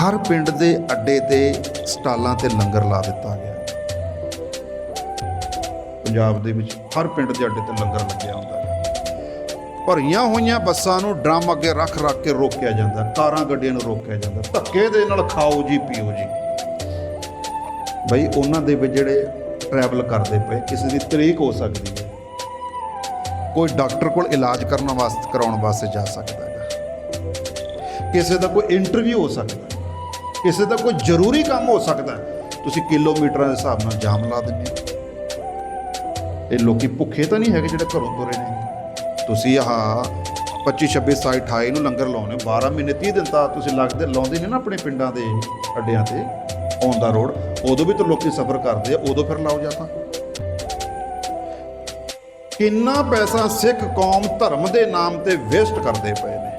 ਹਰ ਪਿੰਡ ਦੇ ਅੱਡੇ ਤੇ ਸਟਾਲਾਂ ਤੇ ਲੰਗਰ ਲਾ ਦਿੱਤਾ ਗਿਆ। ਪੰਜਾਬ ਦੇ ਵਿੱਚ ਹਰ ਪਿੰਡ ਦੇ ਅੱਡੇ ਤੇ ਲੰਗਰ ਲੱਗਿਆ ਹੁੰਦਾ ਹੈ। ਭਰੀਆਂ ਹੋਈਆਂ ਬੱਸਾਂ ਨੂੰ ਡਰਮ ਅੱਗੇ ਰੱਖ ਰੱਖ ਕੇ ਰੋਕਿਆ ਜਾਂਦਾ, ਕਾਰਾਂ ਗੱਡੀਆਂ ਨੂੰ ਰੋਕਿਆ ਜਾਂਦਾ। ਧੱਕੇ ਦੇ ਨਾਲ ਖਾਓ ਜੀ, ਪੀਓ ਜੀ। ਬਈ, ਉਹਨਾਂ ਦੇ ਵਿੱਚ ਜਿਹੜੇ ਟਰੈਵਲ ਕਰਦੇ ਪਏ, ਕਿਸੇ ਦੀ ਤਰੀਕ ਹੋ ਸਕਦੀ ਹੈ। ਕੋਈ ਡਾਕਟਰ ਕੋਲ ਇਲਾਜ ਕਰਨ ਵਾਸਤੇ, ਕਰਾਉਣ ਵਾਸਤੇ ਜਾ ਸਕਦਾ ਹੈ ਕਿਸੇ ਦਾ ਕੋਈ ਇੰਟਰਵਿਊ ਹੋ ਸਕਦਾ ਕਿਸੇ ਦਾ ਕੋਈ ਜ਼ਰੂਰੀ ਕੰਮ ਹੋ ਸਕਦਾ ਤੁਸੀਂ ਕਿਲੋਮੀਟਰਾਂ ਦੇ ਹਿਸਾਬ ਨਾਲ ਜਾਮ ਲਾ ਦਿੰਦੇ ਹੋ। ਇਹ ਲੋਕੀ ਭੁੱਖੇ ਤਾਂ ਨਹੀਂ ਹੈਗੇ ਜਿਹੜੇ ਘਰੋਂ ਤੁਰੇ ਨੇ। ਤੁਸੀਂ ਆਹ 25 26 27 28 ਨੂੰ ਲੰਗਰ ਲਾਉਣੇ 12 ਮਹੀਨੇ 30 ਦਿਨ ਤਾਂ ਤੁਸੀਂ ਲੱਗਦੇ ਲਾਉਂਦੇ ਨੇ ਨਾ ਆਪਣੇ ਪਿੰਡਾਂ ਦੇ ਅੱਡਿਆਂ ਤੇ ਔਨ ਦਾ ਰੋਡ। ਉਦੋਂ ਵੀ ਤਾਂ ਲੋਕੀ ਸਫ਼ਰ ਕਰਦੇ ਆ, ਉਦੋਂ ਫਿਰ ਲਾਓ ਜਾਂ ਤਾਂ। ਕਿੰਨਾ ਪੈਸਾ ਸਿੱਖ ਕੌਮ ਧਰਮ ਦੇ ਨਾਮ ਤੇ ਵੇਸਟ ਕਰਦੇ ਪਏ ਨੇ।